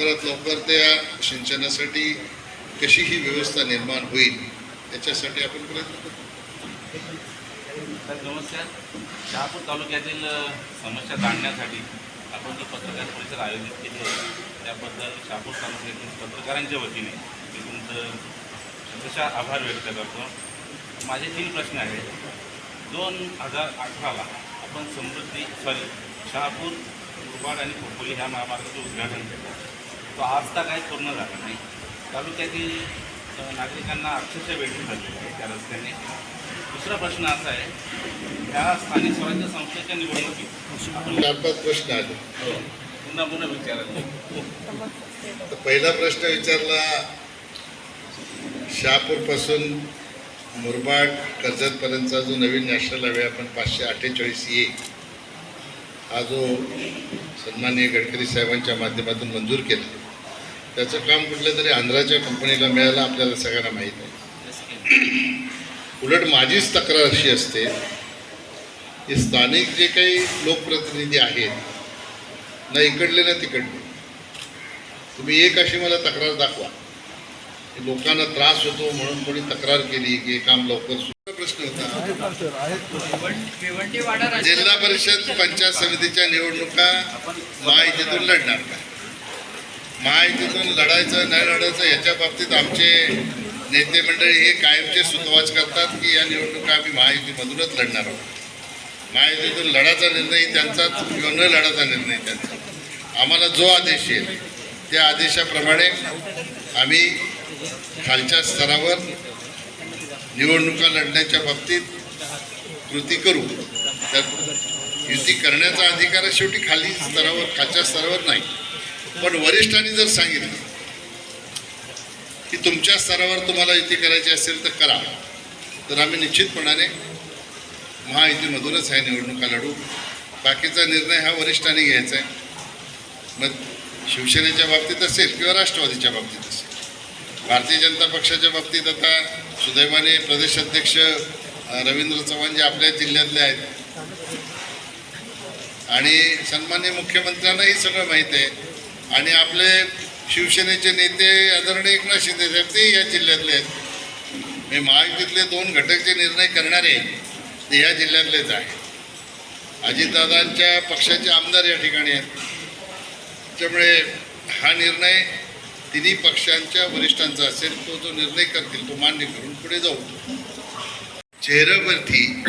लवकरात लवकर त्या सिंचनासाठी कशी ही व्यवस्था निर्माण होईल याच्यासाठी आपण प्रयत्न करू. नमस्कार. शहापूर तालुक्यातील समस्या जाणण्यासाठी आपण जो पत्रकार परिषद आयोजित केली आहे त्याबद्दल शहापूर तालुक्यातील पत्रकारांच्या वतीने मी तुमचं तसा आभार व्यक्त करतो. माझे तीन प्रश्न आहेत. दोन हजार अठराला आपण समृद्धी सॉरी शहापूर मुरबाड आणि खोपोली ह्या महामार्गाचं उद्घाटन केलं. तो आज तर काही पूर्ण झाला नाही. तालुक्यातील नागरिकांना अक्षरशः वेठी झालेली आहे त्या रस्त्याने. दुसरा प्रश्न असा आहे ह्या स्थानिक स्वराज्य संस्थेच्या निवडणुकीत आपण चार पाच प्रश्न आले. पुन्हा पुन्हा विचारायला तर पहिला प्रश्न विचारला शहापूरपासून मुरबाड कर्जतपर्यंतचा जो नवीन नॅशनल हायवे आपण पाचशे अठ्ठेचाळीस ए हा जो सन्माननीय गडकरी साहेबांच्या माध्यमातून मंजूर केला. त्याचं काम कुठल्या तरी आंध्राच्या कंपनीला मिळालं आपल्याला सगळ्यांना माहीत आहे उलट माझीच तक्रार अशी असते की स्थानिक जे काही लोकप्रतिनिधी आहेत ना इकडले ना तिकडले तुम्ही एक अशी मला तक्रार दाखवा. की लोकांना त्रास होतो म्हणून कोणी तक्रार केली की काम लवकर सुरू प्रश्न होता. जिल्हा परिषद पंचायत समितीच्या निवडणुका महायुतीतून लढणार का? महायुतीतून लढायचं नाही लढायचं याच्या बाबतीत आमचे नेते मंडळी हे कायमचे सुतवाच करतात की या निवडणुका आम्ही महायुतीमधूनच लढणार आहोत. महायुतीतून लढाचा निर्णय त्यांचाच किंवा न लढाचा निर्णय त्यांचा. आम्हाला जो आदेश येईल त्या आदेशाप्रमाणे आम्ही खालच्या स्तरावर निवडणुका लढण्याच्या बाबतीत कृती करू. तर युती करण्याचा अधिकार आहे शेवटी खाली स्तरावर खालच्या स्तरावर नाही. पण वरिष्ठांनी जर सांगितलं की तुमच्या स्तरावर तुम्हाला युती करायची असेल तर करा. तर आम्ही निश्चितपणाने महायुतीमधूनच ह्या निवडणुका लढू. बाकीचा निर्णय हा वरिष्ठांनी घ्यायचा आहे. मग शिवसेनेच्या बाबतीत असेल किंवा राष्ट्रवादीच्या बाबतीत असेल. भारतीय जनता पक्षाच्या बाबतीत आता सुदैवाने प्रदेशाध्यक्ष रवींद्र चव्हाण जे आपल्या जिल्ह्यातले आहेत. आणि सन्मान्य मुख्यमंत्र्यांनाही सगळं माहीत आहे. आणि आपले शिवसेनेचे नेते आदरणीय एकनाथ शिंदे साहेब ते या जिल्ह्यातले आहेत. हे महायुतीतले दोन घटक जे निर्णय करणारे ते ह्या जिल्ह्यातलेच आहेत. अजितदादांच्या पक्षाचे आमदार या ठिकाणी आहेत. त्यामुळे हा निर्णय तिन्ही पक्षांच्या वरिष्ठांचा असेल तो जो निर्णय करतील तो मान्य करून पुढे जाऊ. चेहऱ्यावरती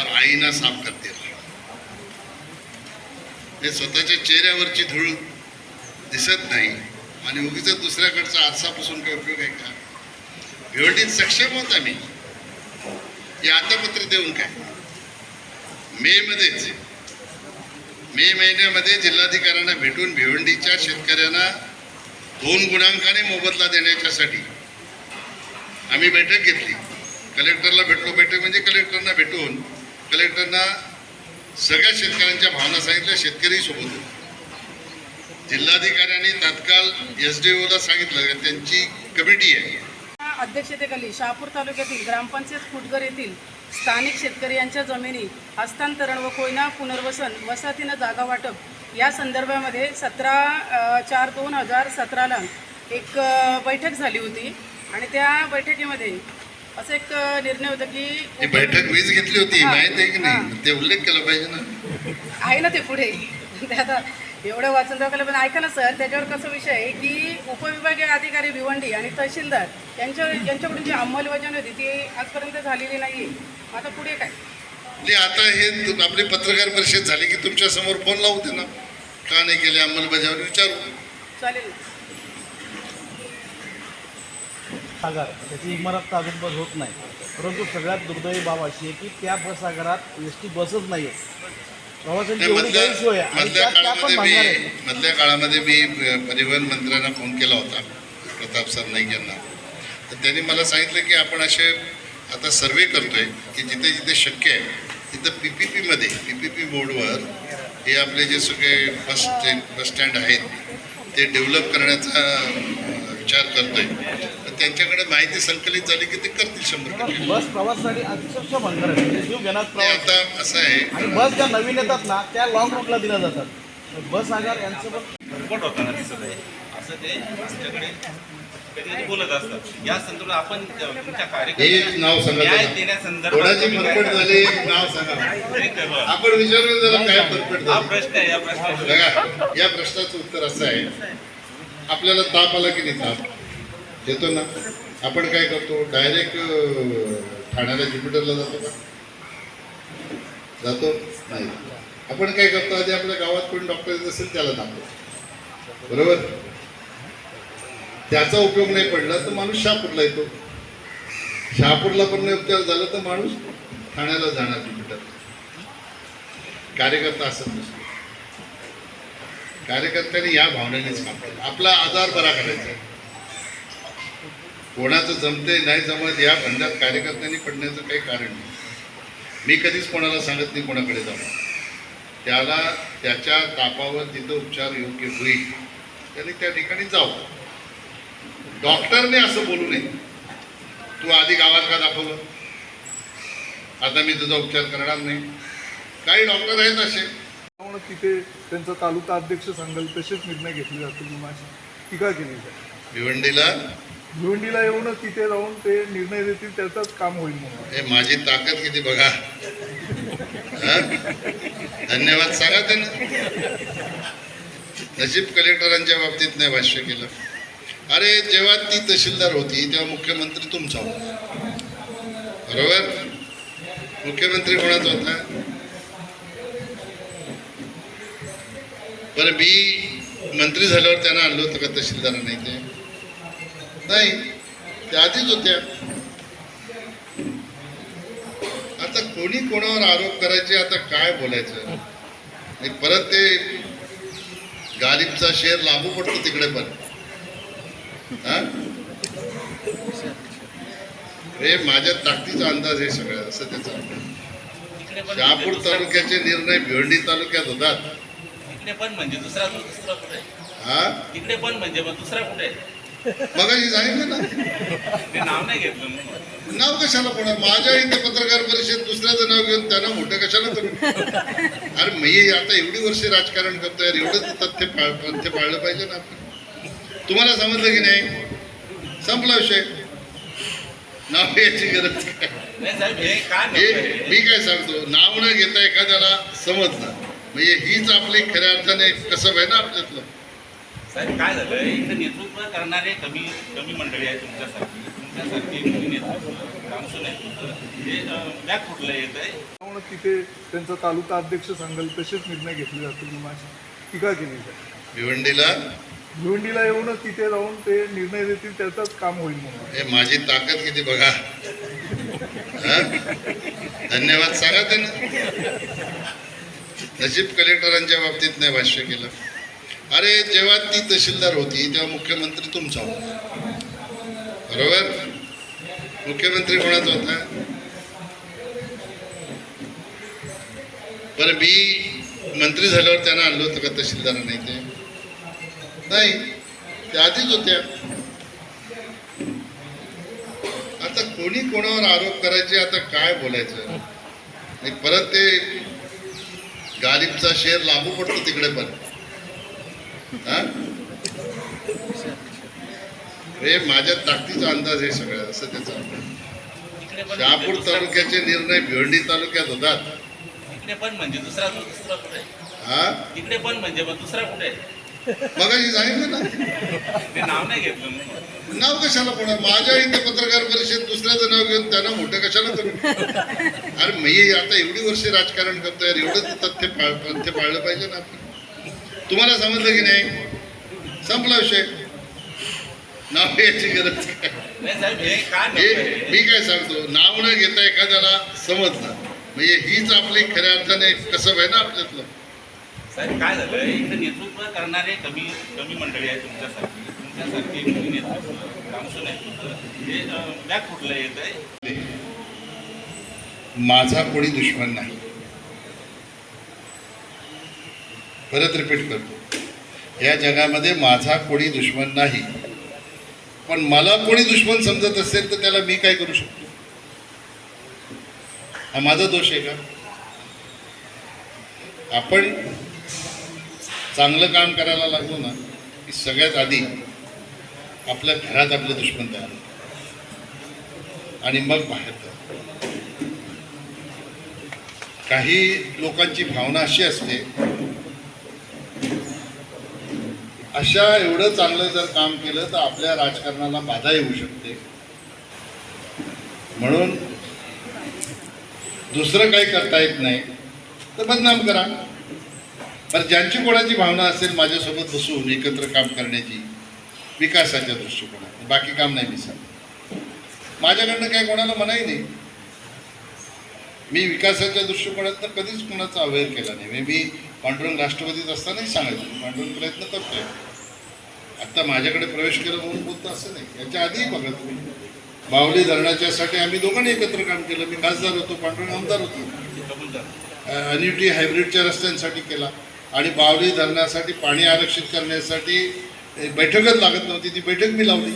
और आईना साफ करते. हे स्वतःच्या चेहऱ्यावरची धूळ दिसत नाही. आणि उगीच दुसऱ्याकडचा आरसापासून काही उपयोग आहे का? भिवंडीत सक्षम होत आम्ही. हे आता पत्र देऊन काय? मे मध्येच. मे महिन्यामध्ये जिल्हाधिकाऱ्यांना भेटून भिवंडीच्या शेतकऱ्यांना दोन गुणांकाने मोबदला देण्याच्यासाठी आम्ही बैठक घेतली. कलेक्टरला भेटलो. बैठक म्हणजे कलेक्टरना भेटून कलेक्टरना सगळ्या शेतकऱ्यांच्या भावना सांगितल्या. शेतकरी सोबत होते. जिल्हाधिकाऱ्यांनी तात्काळ एस डी ओला सांगितलं की त्यांची कमिटी आहे. अध्यक्षतेखाली शहापूर तालुक्यातील ग्रामपंचायत फुटगर येथील स्थानिक शेतकरी यांच्या जमिनी हस्तांतरण व कोयना पुनर्वसन वसाहतीनं जागा वाटप या संदर्भामध्ये सतरा चार दोन हजार सतराला एक बैठक झाली होती. आणि त्या बैठकीमध्ये असं एक निर्णय होता की बैठक वीज घेतली होती माहीत आहे की नाही. ते उल्लेख केला पाहिजे ना. आहे ना ते पुढे. आता एवढं वाचून दाखवलं पण ऐका ना सर त्याच्यावर कसं विषय आहे की उपविभागीय अधिकारी भिवंडी आणि तहसीलदार यांच्या यांच्याकडून जी अंमलबजावणी होती ती आजपर्यंत झालेली नाही आहे आता पुढे काय? नाही आता हे आपली पत्रकार परिषद झाली की तुमच्यासमोर फोन लावू दे ना. का नाही केले अंमलबजावणी? विचारू. चालेल. ना आगार त्याची इमारत ताजूबज होत नाही. परंतु सगळ्यात दुर्दैवी बाब अशी आहे की त्या बस आगारात एस टी बसच नाही आहे मधल्या काळामध्ये मी मधल्या काळामध्ये मी परिवहन मंत्र्यांना फोन केला होता प्रताप सरनाईक यांना. तर त्यांनी मला सांगितलं की आपण असे आता सर्वे करतोय की जिथे जिथे शक्य आहे तिथं पी पी पीमध्ये पी पी पी बोर्डवर हे आपले जे सगळे बस स्टँड बस स्टँड आहेत ते डेव्हलप करण्याचा विचार करतोय. तर त्यांच्याकडे माहिती संकलित झाली की ते करतील शंभर टक्के. बस प्रवासासाठी अक्षरशः भंगार आहे. म्हणजे प्रवास आता असं आहे. आणि बस ज्या नवीन येतात ना त्या लॉंग रूटला दिल्या जातात. बस आगार यांचं पण रिपोर्ट होताना दिसत आहे. असं ते आमच्याकडे कधी कधी बोलत असतात. या संदर्भात आपण तुमच्या एक नाव सांगा न्याय. देण्यासंदर्भात कोणाची तुम्ही काय फरफट करता? झाली? एक नाव सांगा. आपण विचारलं त्याला काय फरफट हा झाली? प्रश्न आहे या प्रश्नाचं. बघा या प्रश्नाचं उत्तर असं आहे. आपल्याला ताप आला की नाही ताप? येतो ना. आपण काय करतो? डायरेक्ट ठाण्याला ज्युपिटरला जातो का? जातो? नाही. आपण काय करतो? आधी आपल्या गावात कोणी डॉक्टर असेल त्याला दाखवतो. बरोबर? त्याचा उपयोग नाही पडला तर माणूस शहापूरला येतो. शहापूरला पण नाही उपचार झाला तर माणूस ठाण्याला जाणार ज्युपिटर कार्यकर्ता असत नसतो. कार्यकर्त्यांनी या भावनेनेच काम केलं. आपला आजार बरा करायचा. कोणाचं जमते नाही जमत या बंधात कार्यकर्त्यांनी पडण्याचं काही कारण नाही. मी कधीच कोणाला सांगत नाही कोणाकडे जाऊ त्याला त्याच्या तापावर तिथं उपचार योग्य होईल त्याने त्या ठिकाणी जावं. डॉक्टरने असं बोलू नये. तू आधी गावात का दाखवलं? आता मी तुझा उपचार करणार नाही. काही डॉक्टर आहेत असे. तिथे त्यांचा तालुका अध्यक्ष सांगाल तसेच निर्णय घेतले जातील अशी टीका केली जाते. भिवंडीला? भिवंडीला येऊनच तिथे जाऊन ते निर्णय देतील त्याचंच काम होईल म्हणून. माझी ताकद किती बघा? धन्यवाद. सांगा त्यांना. नजीब कलेक्टरांच्या बाबतीत नाही भाष्य केलं. अरे जेव्हा ती तहसीलदार होती तेव्हा मुख्यमंत्री तुमचा होता. बरोबर? मुख्यमंत्री कोणाचा होता? बरं मी मंत्री झाल्यावर त्यांना आणलं होतं का तहसीलदार नाही ते? नाही त्या आधीच होत्या. आता कोणी कोणावर आरोप करायचे आता काय बोलायचं? आणि परत ते गालिबचा शेर लागू पडतो तिकडे पण. हा? हे माझ्या ताकदीचा अंदाज आहे सगळं असं त्याचा. शहापूर तालुक्याचे निर्णय भिवंडी तालुक्यात होतात. पण म्हणजे दुसरा दुसरा कुठे हा? पण म्हणजे मग दुसरा कुठे मगाशी सांगितलं ना. ते नाव नाही घेतलं म्हणून नाव कशाला कोणा माझ्या इथे पत्रकार परिषद दुसऱ्याचं नाव घेऊन त्यांना मोठं कशाला करू अरे मी आता एवढी वर्ष राजकारण करतोय यार, एवढं तर तथ्य पाळ तथ्य पाळलं पाहिजे ना आपण. तुम्हाला समजलं की नाही? संपला विषय. नाव याची गरज काय? नाही साहेब हे काय हे मी काय सांगतो? नाव न घेता एखाद्याला समजलं. म्हणजे हीच आपली खऱ्या अर्थाने कसं आहे ना आपल्यातलं. साहेब काय झालं इकडे नेतृत्व करणारे कमी कमी मंडळी आहे तुमच्यासारखी. तुमच्यासारखी कमी नेतृत्व कामसू नेतृत्व हे बॅक कुठलं येत आहे? तिथे त्यांचा तालुका अध्यक्ष सांगाल तसेच निर्णय घेतले जातील म्हणून अशी टीका केली. जाते भिवंडीला? भिवंडीला येऊनच तिथे जाऊन ते निर्णय देतील त्याचंच काम होईल म्हणून. हे माझी ताकद किती बघा. हा? धन्यवाद. सांगा त्यांना. नजीब कलेक्टरांच्या बाबतीत नाही भाष्य केलं. अरे जेव्हा ती तहसीलदार होती तेव्हा मुख्यमंत्री तुमचा होता. बरोबर? मुख्यमंत्री कोणाचा होता? बरं मी मंत्री झाल्यावर त्यांना आणलं होतं का तहसीलदार नाही ते? नाही त्या आधीच होत्या. आता कोणी कोणावर आरोप करायचे आता काय बोलायचं? परत ते गालिबचा शेर लागू पडतो तिकडे पण. हा? हे माझ्या ताकदीचा अंदाज आहे सगळं असं त्याचा. शहापूर तालुक्याचे निर्णय भिवंडी तालुक्यात होतात. इकडे पण म्हणजे दुसरा दुसरा कुठे? हा? इकडे पण म्हणजे दुसरा कुठे? मगाशी सांगितलं ना? नाव नाही घेतलं म्हणून नाव कशाला कोणा माझ्या इथे पत्रकार परिषद दुसऱ्याचं नाव घेऊन त्यांना मोठं कशाला करू? अरे मी आता एवढी वर्ष राजकारण करतोय एवढं तथ्य पाळ तथ्य पाळलं पाहिजे ना आपण. तुम्हाला समजलं की नाही? संपला विषय. नाव याची गरज काय? मी काय सांगतो नाव न घेता एखाद्याला समजलं. म्हणजे हीच आपली खऱ्या अर्थाने कसं आहे ना आपल्यातलं. साहेब काय झालं? इथं नेतृत्व करणारे कमी कमी मंडळी आहे तुमच्यासारखी. तुमच्यासारखी कमी नेतृत्व कामसू नेतृत्व. हे बॅक कुठलं येत आहे? माझा कोणी दुश्मन नाही. परत रिपीट करतो. या जगामध्ये माझा कोणी दुश्मन नाही. पण मला कोणी दुश्मन समजत असेल तर त्याला मी काय करू शकतो? हा माझा दोष आहे का? आपण चांगलं काम करायला लागलो ना की सगळ्यात आधी आपल्या घरात आपले दुश्मन तयार होतात. आणि मग बाहेर काही लोकांची भावना अशी असते अशा एवढं चांगलं जर काम केलं तर आपल्या राजकारणाला बाधा येऊ शकते. म्हणून दुसरं काही करता येत नाही तर बदनाम करा. पण ज्यांची कोणाची भावना असेल माझ्यासोबत बसून एकत्र काम करण्याची विकासाच्या दृष्टिकोनात. बाकी काम नाही मी सांगत. माझ्याकडनं काही कोणाला मनाही नाही. मी विकासाच्या दृष्टिकोनातनं कधीच कोणाचा अवेअर केला नाही. मी पांडुरंग राष्ट्रवादीत असतानाही सांगायचो. पांडुरंग प्रयत्न करतोय. आत्ता माझ्याकडे प्रवेश केला म्हणून बोलतो असं नाही. याच्या आधीही बघा तुम्ही. बावली धरणाच्यासाठी आम्ही दोघांनी एकत्र काम केलं. मी खासदार होतो पांडुरंग आमदार होतो. अनिटी हायब्रिडच्या रस्त्यांसाठी केला. आणि बावली धरणासाठी पाणी आरक्षित करण्यासाठी बैठकच लागत नव्हती. ती बैठक मी लावली.